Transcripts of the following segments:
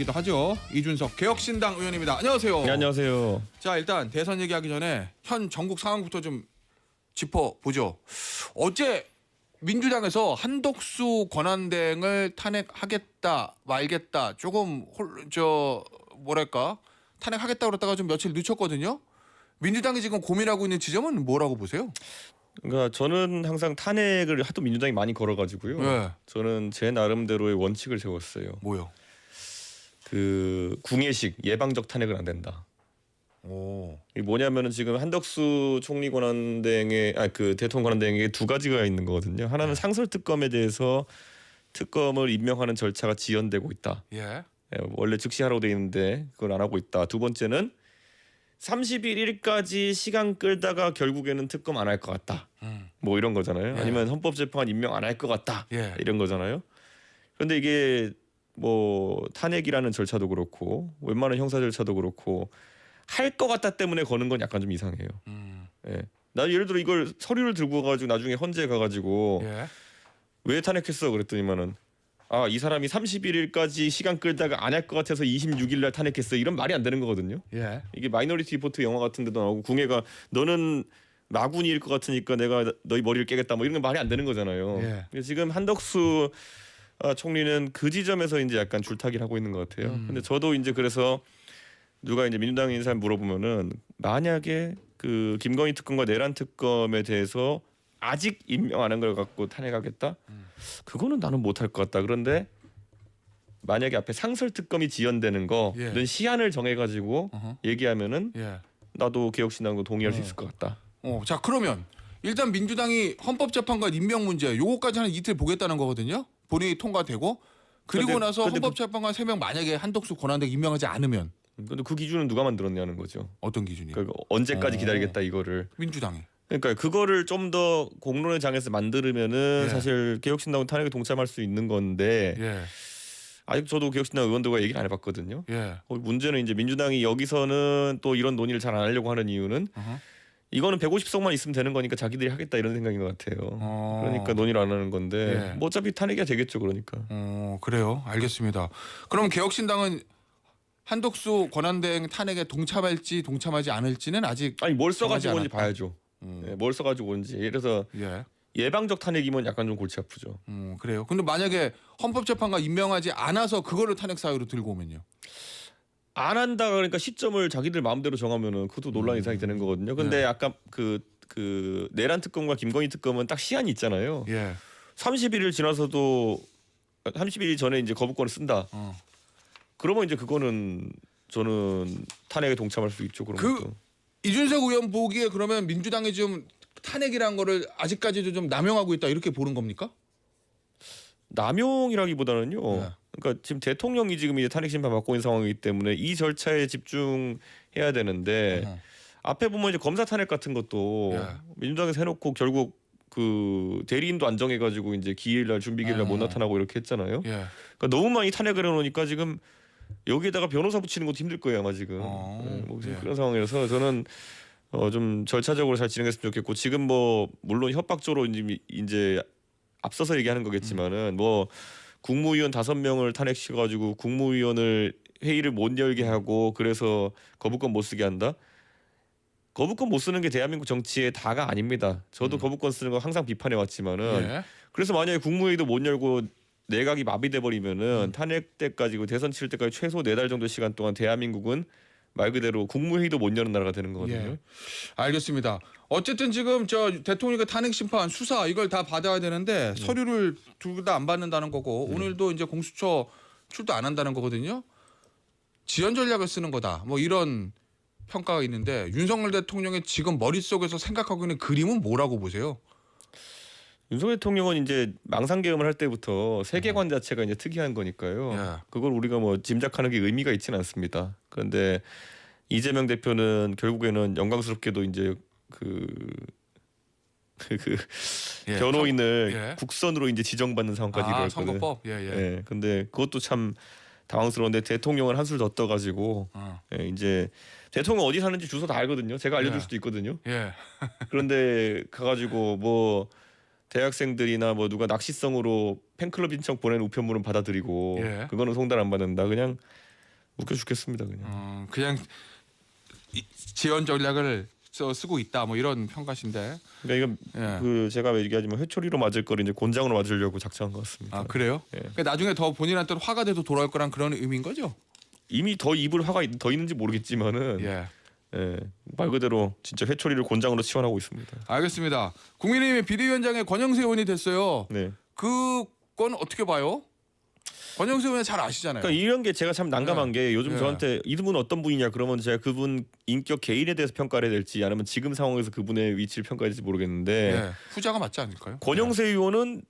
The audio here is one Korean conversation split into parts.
기도 하죠. 이준석 개혁신당 의원입니다. 안녕하세요. 네, 안녕하세요. 자 일단 대선 얘기하기 전에 현 전국 상황부터 좀 짚어 보죠. 어제 민주당에서 한덕수 권한대행을 탄핵하겠다 말겠다 조금 홀, 저 뭐랄까 탄핵하겠다 그랬다가 좀 며칠 늦췄거든요. 민주당이 지금 고민하고 있는 지점은 뭐라고 보세요? 그러니까 저는 항상 탄핵을 하도 민주당이 많이 걸어가지고요. 네. 저는 제 나름대로의 원칙을 세웠어요. 뭐요? 그 궁예식 예방적 탄핵은 안 된다. 오. 이게 뭐냐면은 지금 한덕수 총리 권한대행의 아그 대통령 권한대행에 두 가지가 있는 거거든요. 하나는 네. 상설 특검에 대해서 특검을 임명하는 절차가 지연되고 있다. 예. 예, 원래 즉시 하라고 돼 있는데 그걸 안 하고 있다. 두 번째는 31일까지 시간 끌다가 결국에는 특검 안 할 것 같다. 음. 뭐 이런 거잖아요. 예. 아니면 헌법재판관 임명 안 할 것 같다. 예. 이런 거잖아요. 그런데 이게 뭐 탄핵이라는 절차도 그렇고 웬만한 형사 절차도 그렇고 할 것 같다 때문에 거는 건 약간 좀 이상해요. 음. 예. 나 예를 들어 이걸 서류를 들고 가가지고 나중에 헌재 가가지고 예. 왜 탄핵했어 그랬더니만은 아 이 사람이 31일까지 시간 끌다가 안 할 것 같아서 26일 날 탄핵했어 이런 말이 안 되는 거거든요. 예. 이게 마이너리티 리포트 영화 같은 데도 나오고 궁예가 너는 마군일 것 같으니까 내가 너희 머리를 깨겠다 뭐 이런 건 말이 안 되는 거잖아요. 예. 근데 지금 한덕수 아, 총리는 그 지점에서 이제 약간 줄타기를 하고 있는 것 같아요. 음. 근데 저도 이제 그래서 누가 이제 민주당 인사를 물어보면은 만약에 그 김건희 특검과 내란 특검에 대해서 아직 임명 안 한 걸 갖고 탄핵하겠다? 음. 그거는 나는 못할 것 같다. 그런데 만약에 앞에 상설 특검이 지연되는 거는 예. 시한을 정해가지고 어허. 얘기하면은 예. 나도 개혁신당도 동의할 수 어. 있을 것 같다. 어, 자 그러면 일단 민주당이 헌법재판관 임명 문제 요거까지 한 이틀 보겠다는 거거든요. 본회의 통과되고 그리고 근데- 나서 근데 그- 헌법재판관 세 명 만약에 한덕수 권한대 임명하지 않으면 근데 그 기준은 누가 만들었냐는 거죠. 어떤 기준이에요? 그러니까 언제까지 어. 기다리겠다 이거를. 민주당이. 그러니까 그거를 좀 더 공론의 장에서 만들면은 예. 사실 개혁신당은 탄핵에 동참할 수 있는 건데 예. 아직 저도 개혁신당 의원들과 얘기를 안 해봤거든요. 예. 어, 문제는 이제 민주당이 여기서는 또 이런 논의를 잘 안 하려고 하는 이유는 어허. 이거는 150석만 있으면 되는 거니까 자기들이 하겠다 이런 생각인 것 같아요. 어. 그러니까 논의를 안 하는 건데 예. 뭐 어차피 탄핵이 되겠죠 그러니까. 어, 그래요. 알겠습니다. 그럼 개혁신당은 한덕수 권한대행 탄핵에 동참할지 동참하지 않을지는 아직 아니 뭘 정하지 써가지고 온지 않았다. 봐야죠. 음, 예, 뭘 써가지고 온지. 예를 들어서 예. 예방적 탄핵이면 약간 좀 골치 아프죠. 음, 그래요. 근데 만약에 헌법재판관 임명하지 않아서 그거를 탄핵 사유로 들고 오면요. 안 한다 그러니까 시점을 자기들 마음대로 정하면은 그것도 논란 이상이 되는 거거든요. 근데 네. 아까 그, 그 내란 특검과 김건희 특검은 딱 시한이 있잖아요. 예. 31일 지나서도 30일 전에 이제 거부권을 쓴다. 어. 그러면 이제 그거는 저는 탄핵에 동참할 수 있죠. 그런 그- 것도. 이준석 의원 보기에 그러면 민주당이 좀 탄핵이란 거를 아직까지도 좀 남용하고 있다 이렇게 보는 겁니까? 남용이라기보다는요. 네. 그러니까 지금 대통령이 지금 이제 탄핵 심판 받고 있는 상황이기 때문에 이 절차에 집중해야 되는데 어허. 앞에 보면 이제 검사 탄핵 같은 것도 예. 민주당에서 해놓고 결국 그 대리인도 안 정해가지고 이제 기일날 준비 기일날 못 어. 나타나고 이렇게 했잖아요. 예. 그러니까 너무 많이 탄핵을 해놓으니까 지금 여기에다가 변호사 붙이는 것도 힘들 거예요 아마 지금. 어. 예, 뭐 예. 그런 상황이라서 저는 어 좀 절차적으로 잘 진행했으면 좋겠고 지금 뭐 물론 협박조로 이제 이제 앞서서 얘기하는 거겠지만은 뭐 국무위원 다섯 명을 탄핵시켜가지고 국무위원을 회의를 못 열게 하고 그래서 거부권 못 쓰게 한다. 거부권 못 쓰는 게 대한민국 정치의 다가 아닙니다. 저도 음. 거부권 쓰는 거 항상 비판해 왔지만은 예. 그래서 만약에 국무회의도 못 열고 내각이 마비돼 음. 버리면은 탄핵 때까지 그 대선 치를 때까지 최소 네 달 정도 시간 동안 대한민국은 말 그대로 국무회의도 못 여는 나라가 되는 거거든요. 예. 알겠습니다. 어쨌든 지금 저 대통령의 탄핵 심판 수사 이걸 다 받아야 네. 되는데 서류를 둘다안 받는다는 거고 오늘도 이제 공수처 출두 안 한다는 거거든요. 지연 전략을 쓰는 거다. 뭐 이런 평가가 있는데 윤석열 대통령의 지금 머릿속에서 생각하고 있는 그림은 뭐라고 보세요? 윤석열 대통령은 이제 망상 계엄을 할 때부터 세계관 자체가 이제 특이한 거니까요. 음. 예. 그걸 우리가 뭐 짐작하는 게 의미가 있지는 않습니다. 그런데 이재명 대표는 결국에는 영광스럽게도 이제 그 그, 그 예. 변호인을 예. 국선으로 이제 지정받는 상황까지 아, 이르렀거든요. 선거법. 예, 예. 예. 근데 그것도 참 당황스러운데 대통령은 한술 더 떠가지고 어. 예, 이제 대통령 어디 사는지 주소 다 알거든요. 제가 알려줄 예. 수도 있거든요. 예. 그런데 가가지고 뭐 대학생들이나 뭐 누가 낚시성으로 팬클럽 신청 보낸 우편물은 받아들이고 예. 그거는 송달 안 받는다. 그냥 웃겨 죽겠습니다 그냥. 어, 그냥 이- 지원 전략을 써 쓰고 있다 뭐 이런 평가신데. 그러니까 이건 예. 그 제가 왜 얘기하지만 회초리로 맞을 거를 이제 곤장으로 맞으려고 작정한 것 같습니다. 아 그래요? 예. 그러니까 나중에 더 본인한테 화가 돼도 돌아올 거란 그런 의미인 거죠? 이미 더 입을 화가 있- 더 있는지 모르겠지만은 예. 예, 말 그대로 진짜 회초리를 곤장으로 치환하고 있습니다. 알겠습니다. 국민의힘의 비대위원장에 권영세 의원이 됐어요. 네. 그건 어떻게 봐요? 권영세 의원 잘 아시잖아요. 그러니까 이런 게 제가 참 난감한 게 요즘 예. 저한테 이분은 어떤 분이냐 그러면 제가 그분 인격 개인에 대해서 평가를 해야 될지 아니면 지금 상황에서 그분의 위치를 평가해야 될지 모르겠는데 예. 후자가 맞지 않을까요? 권영세 의원은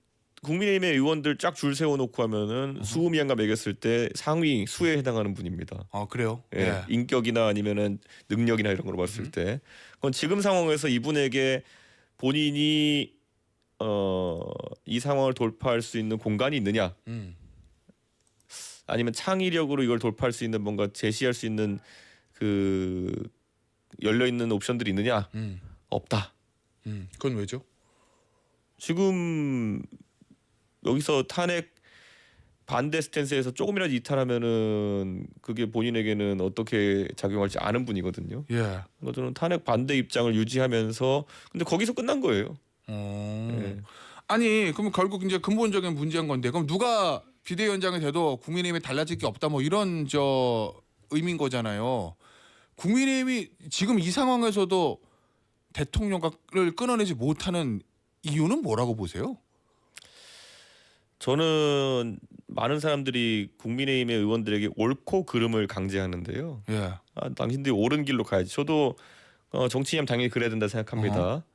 국민의힘의 의원들 쫙 줄 세워놓고 하면은 음. 수음이한가 매겼을 때 상위 수에 해당하는 분입니다. 어 그래요? 예, 예. 인격이나 아니면은 능력이나 이런 걸로 봤을 음. 때 그건 지금 상황에서 이분에게 본인이 어, 이 상황을 돌파할 수 있는 공간이 있느냐 음. 아니면 창의력으로 이걸 돌파할 수 있는 뭔가 제시할 수 있는 그 열려 있는 옵션들이 있느냐 음. 없다. 음. 그건 왜죠? 지금 여기서 탄핵 반대 스탠스에서 조금이라도 이탈하면은 그게 본인에게는 어떻게 작용할지 아는 분이거든요. 예. 그러니까 저는 탄핵 반대 입장을 유지하면서 근데 거기서 끝난 거예요. 어. 예. 아니 그럼 결국 이제 근본적인 문제인 건데 그럼 누가 비대위원장이 돼도 국민의힘에 달라질 게 없다 뭐 이런 저 의미인 거잖아요. 국민의힘이 지금 이 상황에서도 대통령을 끊어내지 못하는 이유는 뭐라고 보세요? 저는 많은 사람들이 국민의힘의 의원들에게 옳고 그름을 강제하는데요. 예. 아, 당신들이 옳은 길로 가야지. 저도 어, 정치인이면 당연히 그래야 된다 생각합니다.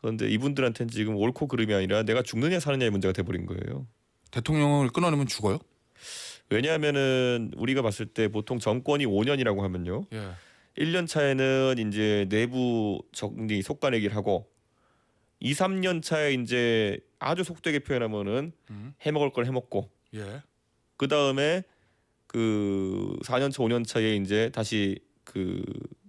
그런데 이분들한테는 지금 옳고 그름이 아니라 내가 죽느냐 사느냐의 문제가 돼버린 거예요. 대통령을 끊어내면 죽어요? 왜냐하면은 우리가 봤을 때 보통 정권이 5년이라고 하면요. 예. 1년 차에는 이제 내부 정리 속가내기를 하고 2, 3년 차에 이제 아주 속되게 표현하면은 음. 해먹을 걸 해먹고 예. 그 다음에 그 4년 차, 5년 차에 이제 다시 그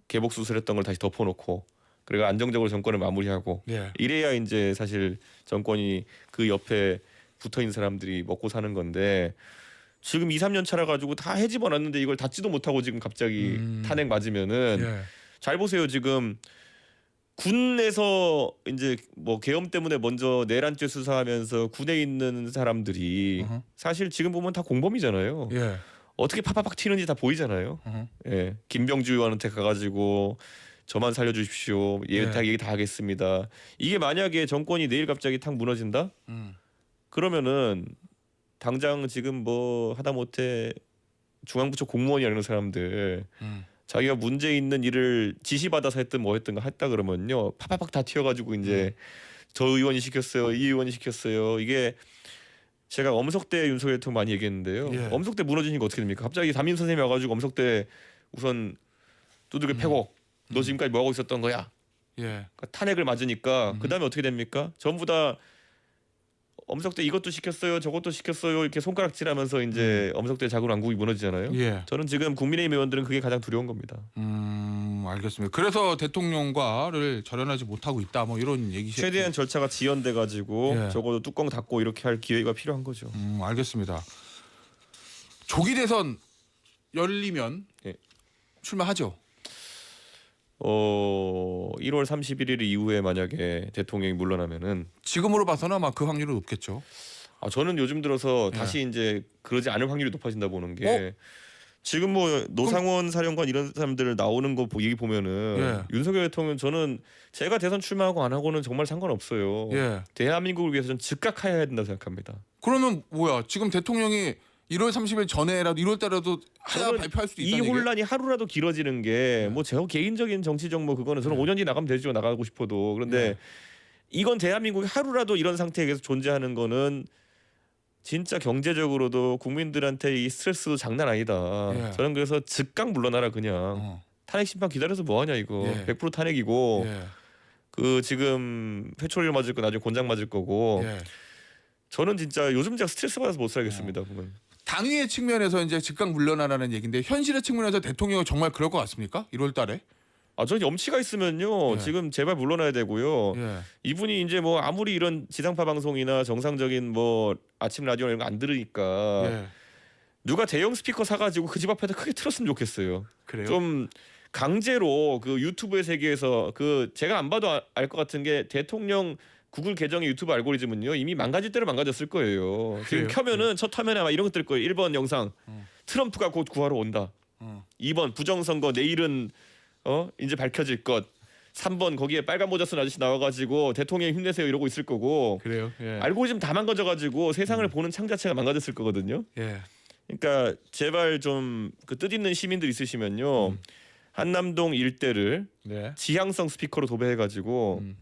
개복 수술했던 걸 다시 덮어놓고 그리고 안정적으로 정권을 마무리하고 예. 이래야 이제 사실 정권이 그 옆에 붙어 있는 사람들이 먹고 사는 건데 지금 2, 3년 차라 가지고 다 해집어 놨는데 이걸 닫지도 못하고 지금 갑자기 음. 탄핵 맞으면은 예. 잘 보세요 지금 군에서 이제 뭐 계엄 때문에 먼저 내란죄 수사하면서 군에 있는 사람들이 어허. 사실 지금 보면 다 공범이잖아요. 예. 어떻게 팍팍팍 튀는지 다 보이잖아요. 예, 김병주 의원한테 가가지고 저만 살려주십시오. 예, 네. 다 얘기 다 하겠습니다. 이게 만약에 정권이 내일 갑자기 탁 무너진다? 음. 그러면은 당장 지금 뭐 하다못해 중앙부처 공무원이라는 사람들 음. 자기가 문제 있는 일을 지시받아서 했든 뭐 했든 했다 그러면요. 팍팍팍 다 튀어가지고 이제 저 의원이 시켰어요 이 의원이 시켰어요. 이게 제가 엄석 대 윤석열 대통령 많이 얘기했는데요. 예. 엄석 대 무너지니까 어떻게 됩니까? 갑자기 담임 선생님이 와가지고 엄석 대 우선 두들겨 패고 너 지금까지 뭐 하고 있었던 거야? 예. 그러니까 탄핵을 맞으니까 음. 그 다음에 어떻게 됩니까? 전부 다 엄석대 이것도 시켰어요 저것도 시켰어요 이렇게 손가락질하면서 이제 엄석대 작은 왕국이 무너지잖아요 예. 저는 지금 국민의힘 의원들은 그게 가장 두려운 겁니다. 음, 알겠습니다. 그래서 대통령과를 절연하지 못하고 있다. 뭐 이런 얘기 최대한 절차가 지연돼 가지고 예. 적어도 뚜껑 닫고 이렇게 할 기회가 필요한 거죠. 음, 알겠습니다. 조기 대선 열리면 예. 출마하죠. 어 1월 31일 이후에 만약에 대통령이 물러나면은 지금으로 봐서는 아마 그 확률은 높겠죠. 아 저는 요즘 들어서 예. 다시 이제 그러지 않을 확률이 높아진다 보는 게 어? 지금 뭐 노상원 사령관 이런 사람들 나오는 거 보- 얘기 보면은 윤석열 대통령 저는 제가 대선 출마하고 안 하고는 정말 상관없어요. 예. 대한민국을 위해서 는 즉각 해야 된다 고 생각합니다. 그러면 뭐야? 지금 대통령이 1월 30일 전에라도 1월 달에도 하야 저는 발표할 수도 이 있다는 얘기예요? 혼란이 하루라도 길어지는 게 네. 뭐제 개인적인 정치적 뭐 그거는 저는 네. 5년 뒤 나가면 되죠 나가고 싶어도 그런데 네. 이건 대한민국이 하루라도 이런 상태에 계속 존재하는 거는 진짜 경제적으로도 국민들한테 이 스트레스도 장난 아니다. 예. 저는 그래서 즉각 물러나라 그냥 어. 탄핵 심판 기다려서 뭐 하냐 이거 예. 100% 탄핵이고 예. 그 지금 회초리를 맞을 거 나중에 곤장 맞을 거고 예. 저는 진짜 요즘 제가 스트레스 받아서 못 살겠습니다 보면. 당위의 측면에서 이제 즉각 물러나라는 얘기인데 현실의 측면에서 대통령이 정말 그럴 것 같습니까? 1월 달에? 아, 저 염치가 있으면요. 예. 지금 제발 물러나야 되고요. 예. 이분이 이제 뭐 아무리 이런 지상파 방송이나 정상적인 뭐 아침 라디오 이런 거 안 들으니까 예. 누가 대형 스피커 사가지고 그 집 앞에다 크게 틀었으면 좋겠어요. 그래요? 좀 강제로 그 유튜브의 세계에서 그 제가 안 봐도 알 것 같은 게 대통령 구글 계정의 유튜브 알고리즘은요 이미 망가질 대로 망가졌을 거예요. 지금 그래요? 켜면은 첫 화면에 아마 이런 거뜰 거예요. 1번 영상 음. 트럼프가 곧 구하러 온다. 어. 2번 부정선거 내일은 어 이제 밝혀질 것. 3번 거기에 빨간 모자 쓴 아저씨 나와가지고 대통령 힘내세요 이러고 있을 거고 그래요? 예. 알고리즘 다 망가져가지고 세상을 음. 보는 창 자체가 망가졌을 거거든요. 예. 그러니까 제발 좀 그 뜻 있는 시민들 있으시면요 음. 한남동 일대를 네. 지향성 스피커로 도배해가지고 음.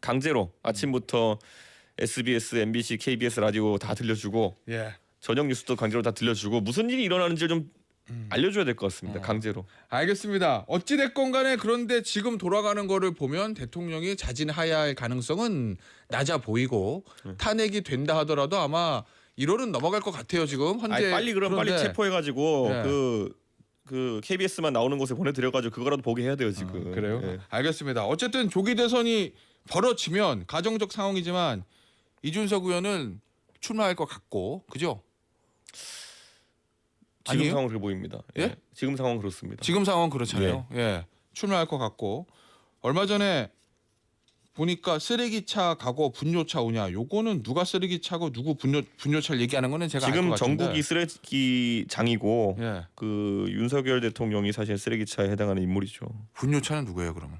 강제로 아침부터 SBS, MBC, KBS 라디오 다 들려주고 예. 저녁 뉴스도 강제로 다 들려주고 무슨 일이 일어나는지 좀 음. 알려줘야 될 것 같습니다. 어. 강제로. 알겠습니다. 어찌 됐건 간에 그런데 지금 돌아가는 거를 보면 대통령이 자진하야할 가능성은 낮아 보이고 네. 탄핵이 된다 하더라도 아마 1월은 넘어갈 것 같아요 지금 현재 아니, 빨리 그럼 빨리 그런데 체포해가지고 네. 그. 그 KBS만 나오는 곳에 보내드려가지고 그거라도 보게 해야 돼요 지금. 어, 그래요? 예. 알겠습니다. 어쨌든 조기 대선이 벌어지면 가정적 상황이지만 이준석 의원은 출마할 것 같고 그죠? 지금 아니에요? 상황 그렇게 보입니다. 예? 예? 지금 상황 그렇습니다. 지금 상황 그렇잖아요. 예. 출마할 것 같고 얼마 전에 보니까 쓰레기차 가고 분뇨차 오냐. 요거는 누가 쓰레기차고 누구 분뇨 분뇨차를 얘기하는 거는 제가 지금 알것 같은데. 전국이 쓰레기 장이고 예. 그 윤석열 대통령이 사실 쓰레기차에 해당하는 인물이죠. 분뇨차는 누구예요, 그러면?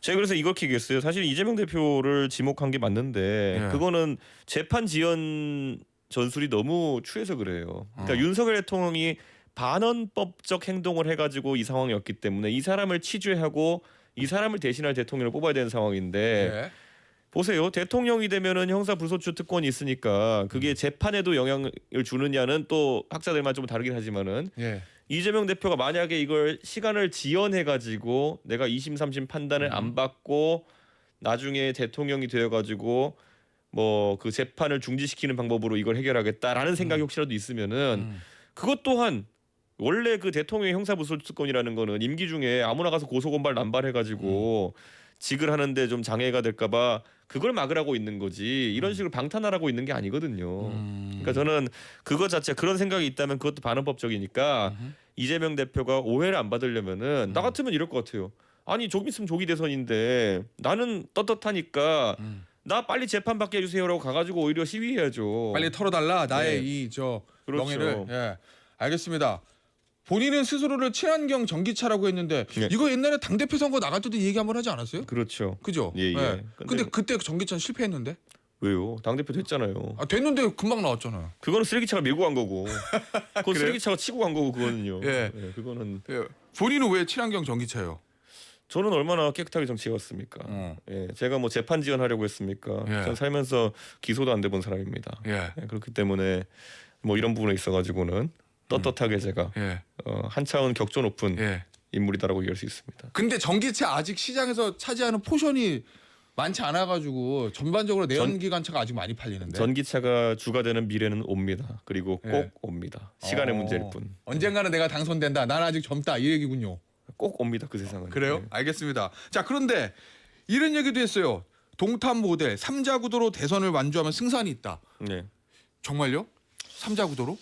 제가 그래서 이렇게 얘기했어요. 사실 이재명 대표를 지목한 게 맞는데 예. 그거는 재판 지연 전술이 너무 추해서 그래요. 그러니까 어. 윤석열 대통령이 반헌법적 행동을 해가지고 이 상황이었기 때문에 이 사람을 치죄하고 이 사람을 대신할 대통령을 뽑아야 되는 상황인데 예. 보세요. 대통령이 되면은 형사 불소추 특권이 있으니까 그게 재판에도 영향을 주느냐는 또 학자들만 좀 다르긴 하지만은 예. 이재명 대표가 만약에 이걸 시간을 지연해 가지고 내가 2심 3심 판단을 안 받고 나중에 대통령이 되어 가지고 뭐 그 재판을 중지시키는 방법으로 이걸 해결하겠다라는 생각이 혹시라도 있으면은 음. 그것 또한 원래 그 대통령 형사부소특권이라는 거는 임기 중에 아무나 가서 고소고발 남발해 가지고 직을 하는데 좀 장애가 될까봐 그걸 막으라고 있는 거지 이런 식으로 방탄하라고 있는 게 아니거든요. 음. 그러니까 저는 그거 자체 그런 생각이 있다면 그것도 반헌법적이니까 음흠. 이재명 대표가 오해를 안 받으려면은 나 음. 같으면 이럴 것 같아요. 아니 조금 있으면 조기 대선인데 나는 떳떳하니까 음. 나 빨리 재판 받게 해주세요라고 가가지고 오히려 시위해야죠. 빨리 털어달라 나의 네. 이저 그렇죠. 명예를. 예. 알겠습니다. 본인은 스스로를 친환경 전기차라고 했는데 네. 이거 옛날에 당 대표 선거 나갈 때도 얘기 한번 하지 않았어요? 그렇죠. 그죠? 예, 예. 근데, 근데 그때 전기차는 실패했는데? 왜요? 당 대표 됐잖아요. 아, 됐는데 금방 나왔잖아요. 그거는 쓰레기차가 밀고 간 거고. 그건? 쓰레기차가 치고 간 거고 그거는요. 예. 그거는 예. 본인은 왜 친환경 전기차예요? 저는 얼마나 깨끗하게 정치해왔습니까? 어. 예, 제가 뭐 재판 지원하려고 했습니까? 예. 전 살면서 기소도 안 돼본 사람입니다. 예. 예, 그렇기 때문에 뭐 이런 부분에 있어가지고는 떳떳하게 제가 예. 어, 한 차원 격조 높은 예. 인물이다라고 얘기할 수 있습니다. 근데 전기차 아직 시장에서 차지하는 포션이 많지 않아 가지고 전반적으로 내연기관차가 아직 많이 팔리는데. 전기차가 주가 되는 미래는 옵니다. 그리고 꼭 예. 옵니다. 시간의 어. 문제일 뿐. 언젠가는 내가 당선된다. 난 아직 젊다. 이 얘기군요. 꼭 옵니다. 그 세상은. 그래요? 예. 알겠습니다. 자, 그런데 이런 얘기도 했어요. 동탄 모델 삼자 구도로 대선을 완주하면 승산이 있다. 네. 정말요? 삼자 구도로?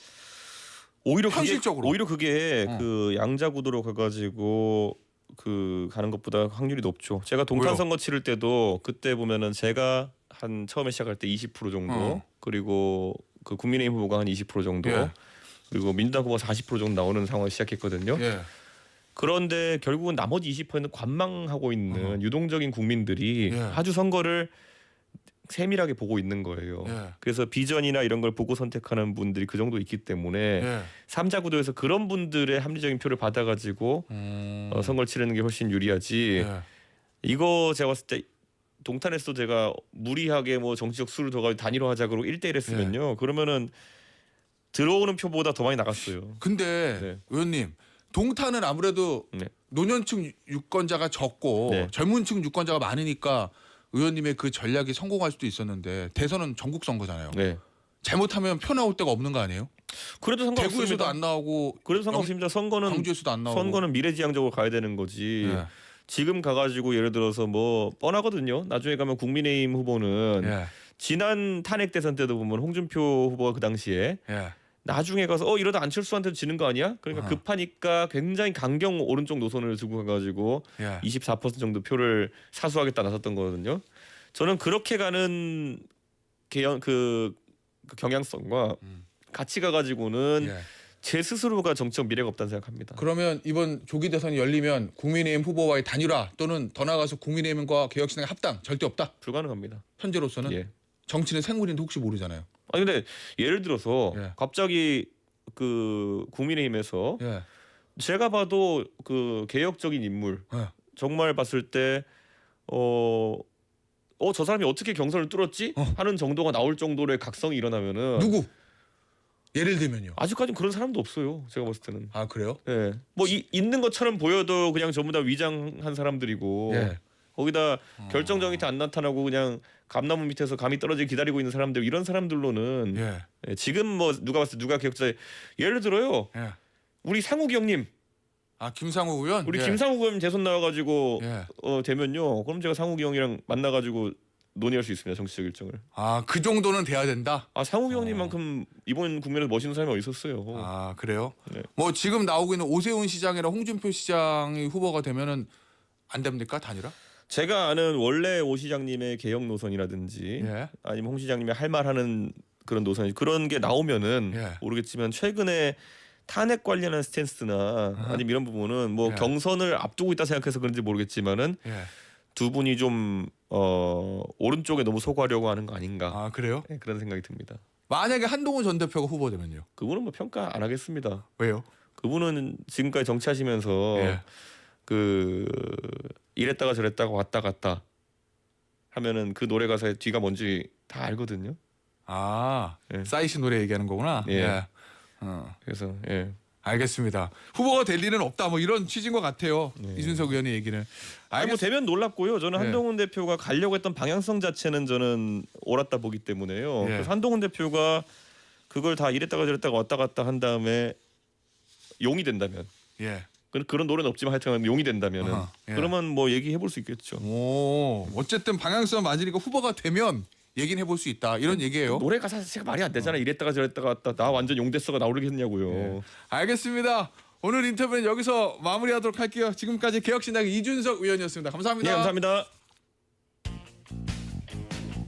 오히려 현실적으로. 그게, 오히려 그게 어. 그 양자 구도로 가가지고 그 가는 것보다 확률이 높죠. 제가 동탄? 선거 치를 때도 그때 보면은 제가 한 처음에 시작할 때 20% 정도 어. 그리고 그 국민의힘 후보가 한 20% 정도 예. 그리고 민주당 후보가 40% 정도 나오는 상황을 시작했거든요. 예. 그런데 결국은 나머지 20%는 관망하고 있는 어허. 유동적인 국민들이 예. 아주 선거를 세밀하게 보고 있는 거예요. 예. 그래서 비전이나 이런 걸 보고 선택하는 분들이 그 정도 있기 때문에 예. 삼자 구도에서 그런 분들의 합리적인 표를 받아가지고 음. 어, 선거를 치르는 게 훨씬 유리하지. 예. 이거 제가 봤을 때 동탄에서 제가 무리하게 뭐 정치적 수를 더 가지고 단일화하자 그러고 1대1 했으면요. 예. 그러면은 들어오는 표보다 더 많이 나갔어요. 근데 네. 의원님 동탄은 아무래도 네. 노년층 유권자가 적고 네. 젊은층 유권자가 많으니까 의원님의 그 전략이 성공할 수도 있었는데 대선은 전국 선거잖아요. 네. 잘못하면 표 나올 데가 없는 거 아니에요? 그래도 상관없습니다. 대구에서도 안 나오고 그래도 상관없습니다. 선거는 광주에서도 안 나오고. 선거는 미래지향적으로 가야 되는 거지. 예. 지금 가가지고 예를 들어서 뭐 뻔하거든요. 나중에 가면 국민의힘 후보는 예. 지난 탄핵 대선 때도 보면 홍준표 후보가 그 당시에 예. 나중에 가서 어 이러다 안철수한테 지는 거 아니야? 그러니까 아하. 급하니까 굉장히 강경 오른쪽 노선을 들고 가가지고 예. 24% 정도 표를 사수하겠다 나섰던 거거든요. 저는 그렇게 가는 개연 그, 그 경향성과 음. 같이 가가지고는 예. 제 스스로가 정치적 미래가 없다는 생각합니다. 그러면 이번 조기 대선이 열리면 국민의힘 후보와의 단일화 또는 더 나아가서 국민의힘과 개혁신당의 합당 절대 없다. 불가능합니다. 현재로서는 예. 정치는 생물인데 혹시 모르잖아요. 아니 근데 예를 들어서 예. 갑자기 그 국민의힘에서 예. 제가 봐도 그 개혁적인 인물 예. 정말 봤을 때어 어 저 사람이 어떻게 경선을 뚫었지 어. 하는 정도가 나올 정도의 각성이 일어나면은 누구? 예를 들면요. 아직까지는 그런 사람도 없어요. 제가 봤을 때는. 아 그래요? 예. 뭐 이, 있는 것처럼 보여도 그냥 전부 다 위장한 사람들이고 예. 거기다 결정적인 때안 나타나고 그냥 감나무 밑에서 감이 떨어지기 기다리고 있는 사람들 이런 사람들로는 예. 예, 지금 뭐 누가 봤을 때 누가 기억자 예를 들어요. 예. 우리 상욱이 형님, 아 김상우 의원. 우리 예. 김상욱 의원 대선 나와가지고 예. 어 되면요. 그럼 제가 상욱이 형이랑 만나가지고 논의할 수 있습니다. 정치적 일정을. 아그 정도는 돼야 된다. 아 상욱이 형님만큼 이번 국면에서 멋있는 사람이 어디 있었어요. 아 그래요? 네. 뭐 지금 나오고 있는 오세훈 시장이랑 홍준표 시장이 후보가 되면은 안 됩니까 단일화? 제가 아는 원래 오 시장님의 개혁 노선이라든지 예. 아니면 홍 시장님의 할 말하는 그런 노선 그런 게 나오면은 예. 모르겠지만 최근에 탄핵 관련한 스탠스나 아니면 이런 부분은 뭐 예. 경선을 앞두고 있다 생각해서 그런지 모르겠지만은 예. 두 분이 좀 어, 오른쪽에 너무 소구하려고 하는 거 아닌가 아 그래요? 네, 그런 생각이 듭니다. 만약에 한동훈 전 대표가 후보되면요? 그분은 뭐 평가 안 하겠습니다. 왜요? 그분은 지금까지 정치하시면서 예. 그 이랬다가 저랬다가 왔다 갔다 하면은 그 노래 가사의 뒤가 뭔지 다 알거든요. 아 예. 사이시 노래 얘기하는 거구나. 예. 어. 그래서 예. 알겠습니다. 후보가 될 일은 없다. 뭐 이런 취지인 것 같아요. 이준석 의원의 얘기는. 아니 뭐 알겠... 되면 놀랍고요. 저는 네. 한동훈 대표가 가려고 했던 방향성 자체는 저는 옳았다 보기 때문에요. 예. 그래서 한동훈 대표가 그걸 다 이랬다가 저랬다가 왔다 갔다 한 다음에 용이 된다면 예. 그- 그런 노래는 없지만 하여튼 용이 된다면 은 아하, 예. 그러면 뭐 얘기해 볼 수 있겠죠. 오 어쨌든 방향성 맞으니까 후보가 되면 얘기는 해볼 수 있다. 이런 얘기예요. 노래 가사 자체가 말이 안 되잖아. 이랬다가 저랬다가 왔다. 나 완전 용됐어가 나오겠냐고요. 예. 알겠습니다. 오늘 인터뷰는 여기서 마무리하도록 할게요. 지금까지 개혁신당의 이준석 의원이었습니다. 감사합니다. 예, 감사합니다.